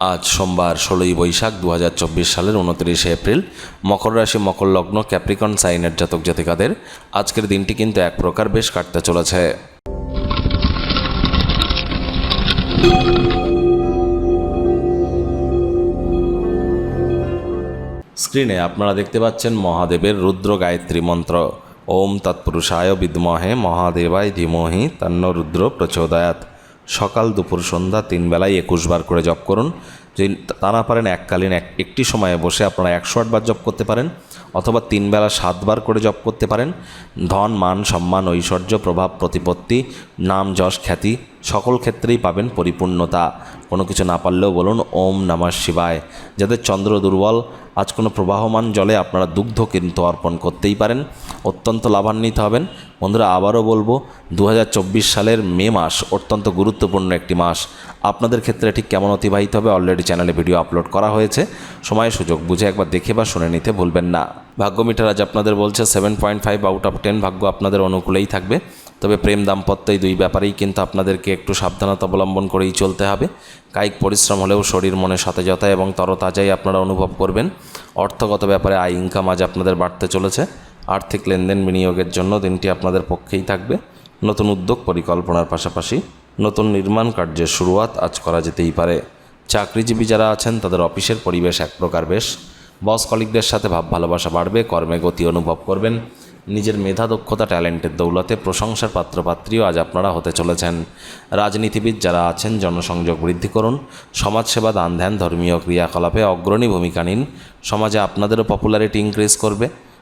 আজ সোমবার ষোলোই বৈশাখ দু হাজার চব্বিশ সালের উনত্রিশে এপ্রিল, মকর রাশি, মকর লগ্ন, ক্যাপ্রিকন, সাইনের জাতক জাতিকাদের। আজকের দিনটি কিন্তু এক প্রকার বেশ কাটতে চলেছে। স্ক্রিনে আপনারা দেখতে পাচ্ছেন মহাদেবের রুদ্র গায়ত্রী মন্ত্র। ওম তৎপুরুষায় বিদ্মহে মহাদেবায় ধীমহি তন্ন রুদ্র প্রচোদয়াত সকাল দুপুর সন্ধ্যা তিন বেলায় একুশ বার করে জপ করুন। যদি তা না পারেন, এককালীন এক একটি সময়ে বসে আপনারা একশো আটবার জপ করতে পারেন অথবা তিন বেলা সাতবার করে জপ করতে পারেন। ধন, মান, সম্মান, ঐশ্বর্য, প্রভাব, প্রতিপত্তি, নাম, যশ, খ্যাতি সকল ক্ষেত্রেই পাবেন পরিপূর্ণতা। কোনো কিছু না পারলেও বলুন, ওম নমঃ শিবায়। যাদের চন্দ্র দুর্বল, আজ কোনো প্রবাহমান জলে আপনারা দুগ্ধ কিন্তু অর্পণ করতেই পারেন। অত্যন্ত লাভান্বিত হবেন। বন্ধুরা, আবারও বলব দু হাজার চব্বিশ সালের মে মাস অত্যন্ত গুরুত্বপূর্ণ একটি মাস। আপনাদের ক্ষেত্রে ঠিক কেমন অতিবাহিত হবে অলরেডি চ্যানেলে ভিডিও আপলোড করা হয়েছে। সময়, সুযোগ বুঝে একবার দেখে বা শুনে নিতে ভুলবেন না। ভাগ্য মিটার আজ আপনাদের বলছে seven point five out of ten ভাগ্য আপনাদের অনুকূলেই থাকবে। তবে প্রেম দাম্পত্য এই দুই ব্যাপারেই কিন্তু আপনাদেরকে একটু সাবধানতা অবলম্বন করেই চলতে হবে। কায়িক পরিশ্রম হলেও শরীর মনে সতেজতা এবং তরতাজাই আপনারা অনুভব করবেন। অর্থগত ব্যাপারে আয় ইনকাম আজ আপনাদের বাড়তে চলেছে। আর্থিক লেনদেন বিনিয়োগের জন্য দিনটি আপনাদের পক্ষেই থাকবে। নতুন উদ্যোগ পরিকল্পনার পাশাপাশি নতুন নির্মাণ কার্যের শুরুয়াত আজ করা যেতেই পারে। চাকরিজীবী যারা আছেন, তাদের অফিসের পরিবেশ এক প্রকার বেশ। বস কলিকদের সাথে ভাব ভালোবাসা বাড়বে, কর্মে গতি অনুভব করবেন। নিজের মেধা দক্ষতা ট্যালেন্টের দৌলতে প্রশংসার পাত্রপাত্রীও আজ আপনারা হতে চলেছেন। রাজনীতিবিদ যারা আছেন, জনসংযোগ বৃদ্ধি করুন। সমাজসেবা, দান ধ্যান, ধর্মীয় ক্রিয়াকলাপে অগ্রণী ভূমিকা নিন। সমাজে আপনাদেরও পপুলারিটি ইনক্রিজ করবে।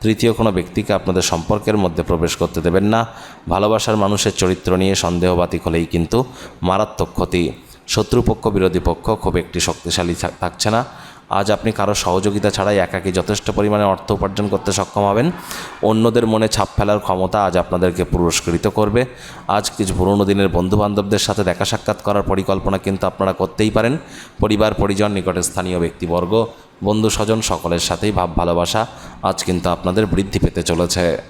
তৃতীয় কোনো ব্যক্তিকে আপনাদের সম্পর্কের মধ্যে প্রবেশ করতে দেবেন না। ভালোবাসার মানুষের চরিত্র নিয়ে সন্দেহবাতিক হলেই কিন্তু মারাত্মক ক্ষতি। শত্রুপক্ষ, বিরোধী পক্ষ খুব একটি শক্তিশালী থাকছে না। আজ আপনি কারও সহযোগিতা ছাড়াই একাকী যথেষ্ট পরিমাণে অর্থ উপার্জন করতে সক্ষম হবেন। অন্যদের মনে ছাপ ফেলার ক্ষমতা আজ আপনাদেরকে পুরস্কৃত করবে। আজ কিছু পুরনো দিনের বন্ধুবান্ধবদের সাথে দেখা সাক্ষাৎ করার পরিকল্পনা কিন্তু আপনারা করতেই পারেন। পরিবার, পরিজন, নিকটে স্থানীয় ব্যক্তিবর্গ বন্ধু স্বজন সকলের সাথেই ভাব, ভালোবাসা আজ কিন্তু আপনাদের বৃদ্ধি পেতে চলেছে।